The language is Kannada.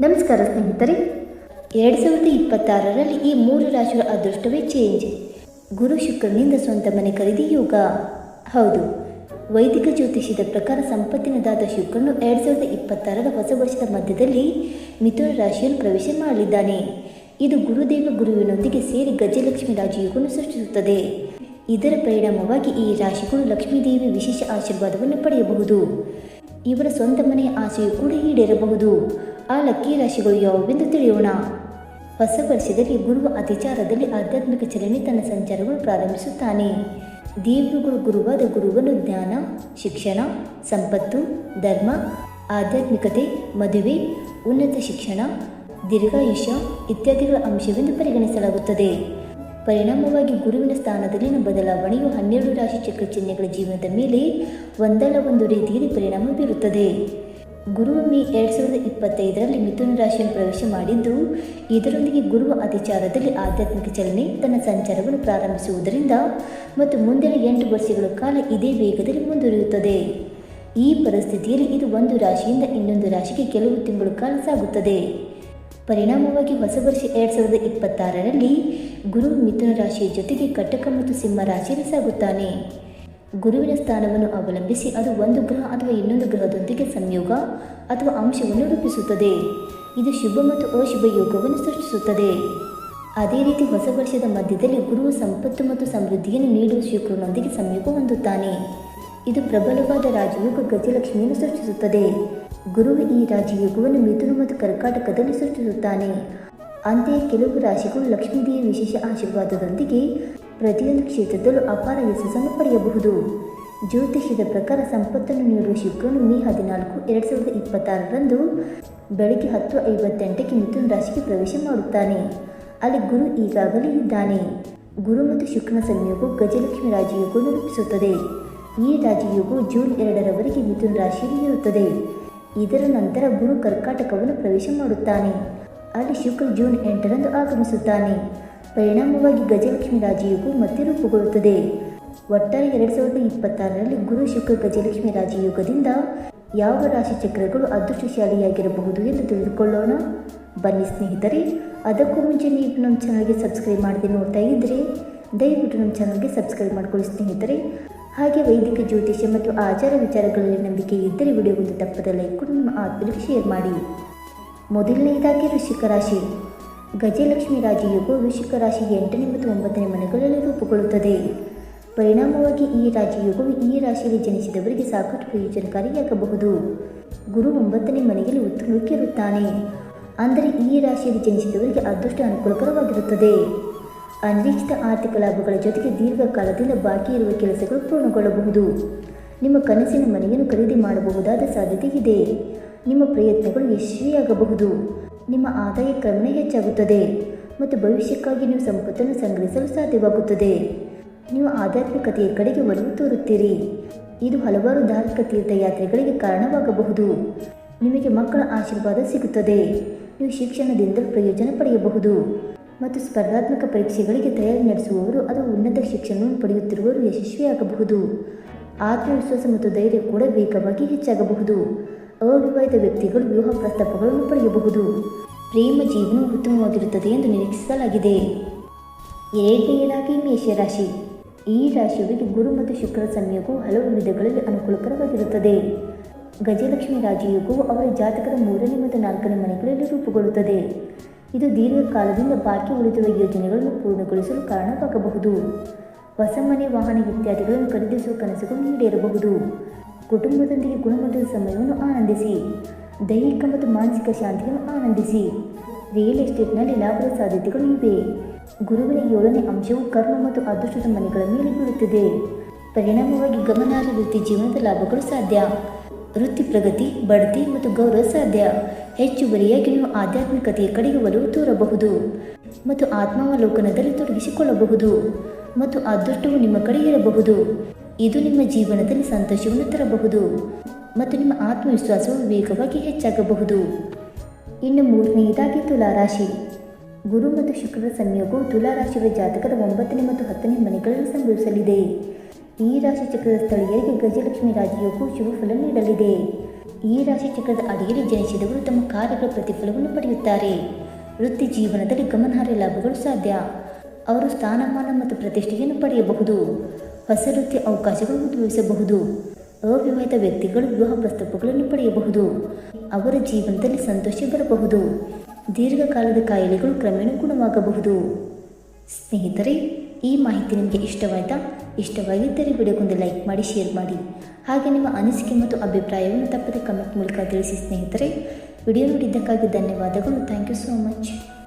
ನಮಸ್ಕಾರ ಸ್ನೇಹಿತರೆ. ಎರಡು ಸಾವಿರದ ಇಪ್ಪತ್ತಾರರಲ್ಲಿ ಈ ಮೂರು ರಾಶಿಗಳ ಅದೃಷ್ಟವೇ ಚೇಂಜ್ ಗುರು ಶುಕ್ರನಿಂದ ಸ್ವಂತ ಮನೆ ಖರೀದಿ ಯೋಗ. ಹೌದು, ವೈದಿಕ ಜ್ಯೋತಿಷ್ಯದ ಪ್ರಕಾರ ಸಂಪತ್ತಿನದಾದ ಶುಕ್ರನು ಎರಡು ಸಾವಿರದ ಇಪ್ಪತ್ತಾರರ ಹೊಸ ವರ್ಷದ ಮಧ್ಯದಲ್ಲಿ ಮಿಥುನ ರಾಶಿಯನ್ನು ಪ್ರವೇಶ ಮಾಡಲಿದ್ದಾನೆ ಇದು ಗುರುದೇವ ಗುರುವಿನೊಂದಿಗೆ ಸೇರಿ ಗಜಲಕ್ಷ್ಮಿ ರಾಜಯೋಗವನ್ನು ಸೃಷ್ಟಿಸುತ್ತದೆ. ಇದರ ಪರಿಣಾಮವಾಗಿ ಈ ರಾಶಿಗಳು ಲಕ್ಷ್ಮೀದೇವಿ ವಿಶೇಷ ಆಶೀರ್ವಾದವನ್ನು ಪಡೆಯಬಹುದು. ಇವರ ಸ್ವಂತ ಮನೆಯ ಆಸೆಯು ಕೂಡ ಈಡೇರಬಹುದು. ಆ ಲಕ್ಕಿ ರಾಶಿಗಳು ಯಾವುವೆಂದು ತಿಳಿಯೋಣ? ಹೊಸ ವರ್ಷದಲ್ಲಿ ಗುರುವ ಅತಿಚಾರದಲ್ಲಿ ಆಧ್ಯಾತ್ಮಿಕ ಚಲನೆ ತನ್ನ ಸಂಚಾರವನ್ನು ಪ್ರಾರಂಭಿಸುತ್ತಾನೆ. ದೇವರುಗಳು ಗುರುವಾದ ಗುರುವನ್ನು ಜ್ಞಾನ, ಶಿಕ್ಷಣ, ಸಂಪತ್ತು, ಧರ್ಮ, ಆಧ್ಯಾತ್ಮಿಕತೆ, ಮದುವೆ, ಉನ್ನತ ಶಿಕ್ಷಣ, ದೀರ್ಘಾಯುಷ್ಯ ಇತ್ಯಾದಿಗಳ ಅಂಶವೆಂದು ಪರಿಗಣಿಸಲಾಗುತ್ತದೆ. ಪರಿಣಾಮವಾಗಿ ಗುರುವಿನ ಸ್ಥಾನದಲ್ಲಿನ ಬದಲಾವಣೆಯು ಹನ್ನೆರಡು ರಾಶಿ ಚಕ್ರ ಚಿಹ್ನೆಗಳ ಜೀವನದ ಮೇಲೆ ಒಂದಲ್ಲ ಒಂದು ರೀತಿಯಲ್ಲಿ ಪರಿಣಾಮ ಬೀರುತ್ತದೆ. ಗುರು ಎರಡು ಸಾವಿರದ ಇಪ್ಪತ್ತೈದರಲ್ಲಿ ಮಿಥುನ ರಾಶಿಯನ್ನು ಪ್ರವೇಶ ಮಾಡಿದ್ದು, ಇದರೊಂದಿಗೆ ಗುರುವ ಅತಿಚಾರದಲ್ಲಿ ಆಧ್ಯಾತ್ಮಿಕ ಚಲನೆ, ತನ್ನ ಸಂಚಾರವನ್ನು ಪ್ರಾರಂಭಿಸುವುದರಿಂದ ಮತ್ತು ಮುಂದಿನ ಎಂಟು ವರ್ಷಗಳ ಕಾಲ ಇದೇ ವೇಗದಲ್ಲಿ ಮುಂದುವರಿಯುತ್ತದೆ. ಈ ಪರಿಸ್ಥಿತಿಯಲ್ಲಿ ಇದು ಒಂದು ರಾಶಿಯಿಂದ ಇನ್ನೊಂದು ರಾಶಿಗೆ ಕೆಲವು ತಿಂಗಳು ಕಾಲ ಸಾಗುತ್ತದೆ. ಪರಿಣಾಮವಾಗಿ ಹೊಸ ವರ್ಷ ಎರಡು ಸಾವಿರದ ಇಪ್ಪತ್ತಾರರಲ್ಲಿ ಗುರು ಮಿಥುನ ರಾಶಿಯ ಜೊತೆಗೆ ಕಟಕ ಮತ್ತು ಸಿಂಹ ರಾಶಿಯಲ್ಲಿ ಸಾಗುತ್ತಾನೆ. ಗುರುವಿನ ಸ್ಥಾನವನ್ನು ಅವಲಂಬಿಸಿ ಅದು ಒಂದು ಗ್ರಹ ಅಥವಾ ಇನ್ನೊಂದು ಗ್ರಹದೊಂದಿಗೆ ಸಂಯೋಗ ಅಥವಾ ಅಂಶವನ್ನು ರೂಪಿಸುತ್ತದೆ. ಇದು ಶುಭ ಮತ್ತು ಅಶುಭ ಯೋಗವನ್ನು ಸೃಷ್ಟಿಸುತ್ತದೆ. ಅದೇ ರೀತಿ ಹೊಸ ವರ್ಷದ ಮಧ್ಯದಲ್ಲಿ ಗುರುವು ಸಂಪತ್ತು ಮತ್ತು ಸಮೃದ್ಧಿಯನ್ನು ನೀಡುವ ಶುಕ್ರನೊಂದಿಗೆ ಸಂಯೋಗ ಹೊಂದುತ್ತಾನೆ. ಇದು ಪ್ರಬಲವಾದ ರಾಜಯೋಗ ಗಜಲಕ್ಷ್ಮಿಯನ್ನು ಸೃಷ್ಟಿಸುತ್ತದೆ. ಗುರುವು ಈ ರಾಜಯೋಗವನ್ನು ಮಿಥುನ ಮತ್ತು ಕರ್ಕಾಟಕದಲ್ಲಿ ಸೃಷ್ಟಿಸುತ್ತಾನೆ. ಅಂತೆಯೇ ಕೆಲವು ರಾಶಿಗಳು ಲಕ್ಷ್ಮೀದೇವಿಯ ವಿಶೇಷ ಆಶೀರ್ವಾದದೊಂದಿಗೆ ಪ್ರತಿಯೊಂದು ಕ್ಷೇತ್ರದಲ್ಲೂ ಅಪಾರ ಯಶಸ್ಸನ್ನು ಪಡೆಯಬಹುದು. ಜ್ಯೋತಿಷ್ಯದ ಪ್ರಕಾರ ಸಂಪತ್ತನ್ನು ನೀಡುವ ಶುಕ್ರನು ಮೇ ಹದಿನಾಲ್ಕು, ಎರಡು ಸಾವಿರದ ಇಪ್ಪತ್ತಾರರಂದು ಬೆಳಗ್ಗೆ ಹತ್ತು ಐವತ್ತೆಂಟಕ್ಕೆ ಮಿಥುನ ರಾಶಿಗೆ ಪ್ರವೇಶ ಮಾಡುತ್ತಾನೆ. ಅಲ್ಲಿ ಗುರು ಈಗಾಗಲೇ ಇದ್ದಾನೆ. ಗುರು ಮತ್ತು ಶುಕ್ರನ ಸಂಯೋಗವು ಗಜಲಕ್ಷ್ಮಿ ರಾಜಯೋಗವನ್ನು ರೂಪಿಸುತ್ತದೆ. ಈ ರಾಜಯೋಗವು ಜೂನ್ ಎರಡರವರೆಗೆ ಮಿಥುನ ರಾಶಿಯಲ್ಲಿ ಇರುತ್ತದೆ. ಇದರ ನಂತರ ಗುರು ಕರ್ಕಾಟಕವನ್ನು ಪ್ರವೇಶ ಮಾಡುತ್ತಾನೆ. ಅಲ್ಲಿ ಶುಕ್ರ ಜೂನ್ ಎಂಟರಂದು ಆಗಮಿಸುತ್ತಾನೆ. ಪರಿಣಾಮವಾಗಿ ಗಜಲಕ್ಷ್ಮಿ ರಾಜಯೋಗವು ಮತ್ತೆ ರೂಪುಗೊಳ್ಳುತ್ತದೆ. ಒಟ್ಟಾರೆ ಎರಡು ಸಾವಿರದ ಇಪ್ಪತ್ತಾರರಲ್ಲಿ ಗುರು ಶುಕ್ರ ಗಜಲಕ್ಷ್ಮಿ ರಾಜಯೋಗದಿಂದ ಯಾವ ರಾಶಿ ಚಕ್ರಗಳು ಅದೃಷ್ಟಶಾಲಿಯಾಗಿರಬಹುದು ಎಂದು ತಿಳಿದುಕೊಳ್ಳೋಣ. ಬನ್ನಿ ಸ್ನೇಹಿತರೆ, ಅದಕ್ಕೂ ಮುಂಚೆ ನೀವು ನಮ್ಮ ಚಾನಲ್ಗೆ ಸಬ್ಸ್ಕ್ರೈಬ್ ಮಾಡದೆ ನೋಡ್ತಾ ಇದ್ದರೆ, ದಯವಿಟ್ಟು ನಮ್ಮ ಚಾನಲ್ಗೆ ಸಬ್ಸ್ಕ್ರೈಬ್ ಮಾಡ್ಕೊಳ್ಳಿ ಸ್ನೇಹಿತರೆ. ಹಾಗೆ ವೈದಿಕ, ಜ್ಯೋತಿಷ್ಯ ಮತ್ತು ಆಚಾರ ವಿಚಾರಗಳಲ್ಲಿ ನಂಬಿಕೆ ಇದ್ದರೆ ವಿಡಿಯೋಗೊಂದು ತಪ್ಪದ ಲೈಕ್ ಕೊಟ್ಟು ನಿಮ್ಮ ಆತ್ಮೀಯರಿಗೆ ಶೇರ್ ಮಾಡಿ. ಮೊದಲನೆಯದಾಗಿ ವೃಶ್ಚಿಕ ರಾಶಿ. ಗಜಲಕ್ಷ್ಮಿ ರಾಜಯೋಗವು ವೃಶ್ಚಿಕ ರಾಶಿಗೆ ಎಂಟನೇ ಮತ್ತು ಒಂಬತ್ತನೇ ಮನೆಗಳಲ್ಲಿ ರೂಪುಗೊಳ್ಳುತ್ತದೆ. ಪರಿಣಾಮವಾಗಿ ಈ ರಾಜಯೋಗವು ಈ ರಾಶಿಯಲ್ಲಿ ಜನಿಸಿದವರಿಗೆ ಸಾಕಷ್ಟು ಪ್ರಯೋಜನಕಾರಿಯಾಗಬಹುದು. ಗುರು ಒಂಬತ್ತನೇ ಮನೆಯಲ್ಲಿ ಉತ್ತಮಕ್ಕಿರುತ್ತಾನೆ ಅಂದರೆ ಈ ರಾಶಿಯಲ್ಲಿ ಜನಿಸಿದವರಿಗೆ ಅದೃಷ್ಟ ಅನುಕೂಲಕರವಾಗಿರುತ್ತದೆ. ಅನಿರೀಕ್ಷಿತ ಆರ್ಥಿಕ ಲಾಭಗಳ ಜೊತೆಗೆ ದೀರ್ಘಕಾಲದಿಂದ ಬಾಕಿ ಇರುವ ಕೆಲಸಗಳು ಪೂರ್ಣಗೊಳ್ಳಬಹುದು. ನಿಮ್ಮ ಕನಸಿನ ಮನೆಯನ್ನು ಖರೀದಿ ಮಾಡಬಹುದಾದ ಸಾಧ್ಯತೆ ಇದೆ. ನಿಮ್ಮ ಪ್ರಯತ್ನಗಳು ಯಶಸ್ವಿಯಾಗಬಹುದು. ನಿಮ್ಮ ಆದಾಯ ಕ್ರಮೇಣ ಹೆಚ್ಚಾಗುತ್ತದೆ ಮತ್ತು ಭವಿಷ್ಯಕ್ಕಾಗಿ ನೀವು ಸಂಪತ್ತನ್ನು ಸಂಗ್ರಹಿಸಲು ಸಾಧ್ಯವಾಗುತ್ತದೆ. ನೀವು ಆಧ್ಯಾತ್ಮಿಕತೆಯ ಕಡೆಗೆ ಒಲವು ತೋರುತ್ತೀರಿ. ಇದು ಹಲವಾರು ಧಾರ್ಮಿಕ ತೀರ್ಥಯಾತ್ರೆಗಳಿಗೆ ಕಾರಣವಾಗಬಹುದು. ನಿಮಗೆ ಮಕ್ಕಳ ಆಶೀರ್ವಾದ ಸಿಗುತ್ತದೆ. ನೀವು ಶಿಕ್ಷಣದಿಂದ ಪ್ರಯೋಜನ ಪಡೆಯಬಹುದು ಮತ್ತು ಸ್ಪರ್ಧಾತ್ಮಕ ಪರೀಕ್ಷೆಗಳಿಗೆ ತಯಾರಿ ನಡೆಸುವವರು ಅಥವಾ ಉನ್ನತ ಶಿಕ್ಷಣವನ್ನು ಪಡೆಯುತ್ತಿರುವವರು ಯಶಸ್ವಿಯಾಗಬಹುದು. ಆತ್ಮವಿಶ್ವಾಸ ಮತ್ತು ಧೈರ್ಯ ಕೂಡ ವೇಗವಾಗಿ ಹೆಚ್ಚಾಗಬಹುದು. ಅವಿವಾಹಿತ ವ್ಯಕ್ತಿಗಳು ವಿವಾಹ ಪ್ರಸ್ತಾಪಗಳನ್ನು ಪಡೆಯಬಹುದು. ಪ್ರೇಮ ಜೀವನ ಉತ್ತಮವಾಗಿರುತ್ತದೆ ಎಂದು ನಿರೀಕ್ಷಿಸಲಾಗಿದೆ. ಎರಡನೆಯದಾಗಿ ಮೇಷರಾಶಿ ಈ ರಾಶಿಯವರಿಗೆ ಗುರು ಮತ್ತು ಶುಕ್ರ ಸಂಯೋಗವು ಹಲವು ವಿಧಗಳಲ್ಲಿ ಅನುಕೂಲಕರವಾಗಿರುತ್ತದೆ. ಗಜಲಕ್ಷ್ಮಿ ರಾಜಯೋಗವು ಅವರ ಜಾತಕದ ಮೂರನೇ ಮತ್ತು ನಾಲ್ಕನೇ ಮನೆಗಳಲ್ಲಿ ರೂಪುಗೊಳ್ಳುತ್ತದೆ. ಇದು ದೀರ್ಘಕಾಲದಿಂದ ಬಾಕಿ ಉಳಿದಿರುವ ಯೋಜನೆಗಳನ್ನು ಪೂರ್ಣಗೊಳಿಸಲು ಕಾರಣವಾಗಬಹುದು. ಹೊಸ ಮನೆ ವಾಹನ ಇತ್ಯಾದಿಗಳನ್ನು ಖರೀದಿಸುವ ಕನಸುಗಳು ಈಡೇರಬಹುದು. ಕುಟುಂಬದೊಂದಿಗೆ ಗುಣಮಟ್ಟದ ಸಮಯವನ್ನು ಆನಂದಿಸಿ, ದೈಹಿಕ ಮತ್ತು ಮಾನಸಿಕ ಶಾಂತಿಯನ್ನು ಆನಂದಿಸಿ. ರಿಯಲ್ ಎಸ್ಟೇಟ್ನಲ್ಲಿ ಲಾಭದ ಸಾಧ್ಯತೆಗಳು ಇವೆ. ಗುರುವಿನ ಏಳನೇ ಅಂಶವು ಕರ್ಮ ಮತ್ತು ಅದೃಷ್ಟದ ಮನೆಗಳ ಮೇಲೆ ಬೀಳುತ್ತಿದೆ. ಪರಿಣಾಮವಾಗಿ ಗಮನಾರ್ಹ ವೃತ್ತಿ ಜೀವನದ ಲಾಭಗಳು ಸಾಧ್ಯ. ವೃತ್ತಿ, ಪ್ರಗತಿ, ಬಡ್ತಿ ಮತ್ತು ಗೌರವ ಸಾಧ್ಯ ಹೆಚ್ಚುವರಿಯಾಗಿ ನೀವು ಆಧ್ಯಾತ್ಮಿಕತೆಯ ಕಡೆಗೆ ಒಲವು ತೋರಬಹುದು ಮತ್ತು ಆತ್ಮಾವಲೋಕನದಲ್ಲಿ ತೊಡಗಿಸಿಕೊಳ್ಳಬಹುದು ಮತ್ತು ಅದೃಷ್ಟವು ನಿಮ್ಮ ಕಡೆ ಇರಬಹುದು. ಇದು ನಿಮ್ಮ ಜೀವನದಲ್ಲಿ ಸಂತೋಷವನ್ನು ತರಬಹುದು ಮತ್ತು ನಿಮ್ಮ ಆತ್ಮವಿಶ್ವಾಸವು ವೇಗವಾಗಿ ಹೆಚ್ಚಾಗಬಹುದು. ಇನ್ನು ಮೂರನೆಯದಾಗಿ ತುಲಾರಾಶಿ. ಗುರು ಮತ್ತು ಶುಕ್ರರ ಸಂಯೋಗವು ತುಲಾರಾಶಿಯವರ ಜಾತಕದ ಒಂಬತ್ತನೇ ಮತ್ತು ಹತ್ತನೇ ಮನೆಗಳಲ್ಲಿ ಸಂಭವಿಸಲಿದೆ. ಈ ರಾಶಿ ಚಕ್ರದ ಸ್ಥಳೀಯರಿಗೆ ಗಜಲಕ್ಷ್ಮಿ ರಾಜಯೋಗವು ಶುಭ ಫಲ ನೀಡಲಿದೆ. ಈ ರಾಶಿ ಚಕ್ರದ ಅಡಿಯಲ್ಲಿ ಜನಿಸಿದವರು ತಮ್ಮ ಕಾರ್ಯಗಳ ಪ್ರತಿಫಲವನ್ನು ಪಡೆಯುತ್ತಾರೆ. ವೃತ್ತಿ ಜೀವನದಲ್ಲಿ ಗಮನಾರ್ಹ ಲಾಭಗಳು ಸಾಧ್ಯ. ಅವರು ಸ್ಥಾನಮಾನ ಮತ್ತು ಪ್ರತಿಷ್ಠೆಯನ್ನು ಪಡೆಯಬಹುದು. ಹೊಸ ವೃತ್ತಿ ಅವಕಾಶಗಳು ಉದ್ಭವಿಸಬಹುದು. ಅವಿವಾಹಿತ ವ್ಯಕ್ತಿಗಳು ವಿವಾಹ ಪ್ರಸ್ತಾಪಗಳನ್ನು ಪಡೆಯಬಹುದು. ಅವರ ಜೀವನದಲ್ಲಿ ಸಂತೋಷ ಬರಬಹುದು. ದೀರ್ಘಕಾಲದ ಕಾಯಿಲೆಗಳು ಕ್ರಮೇಣ ಗುಣವಾಗಬಹುದು. ಸ್ನೇಹಿತರೆ, ಈ ಮಾಹಿತಿ ನಿಮಗೆ ಇಷ್ಟವಾಯಿತಾ? ಇಷ್ಟವಾಗಿದ್ದರೆ ವಿಡಿಯೋಗೊಂದು ಲೈಕ್ ಮಾಡಿ, ಶೇರ್ ಮಾಡಿ. ಹಾಗೆ ನಿಮ್ಮ ಅನಿಸಿಕೆ ಮತ್ತು ಅಭಿಪ್ರಾಯವನ್ನು ತಪ್ಪದೆ ಕಮೆಂಟ್ ಮೂಲಕ ತಿಳಿಸಿ ಸ್ನೇಹಿತರೆ. ವಿಡಿಯೋ ನೋಡಿದ್ದಕ್ಕಾಗಿ ಧನ್ಯವಾದಗಳು. Thank you so much.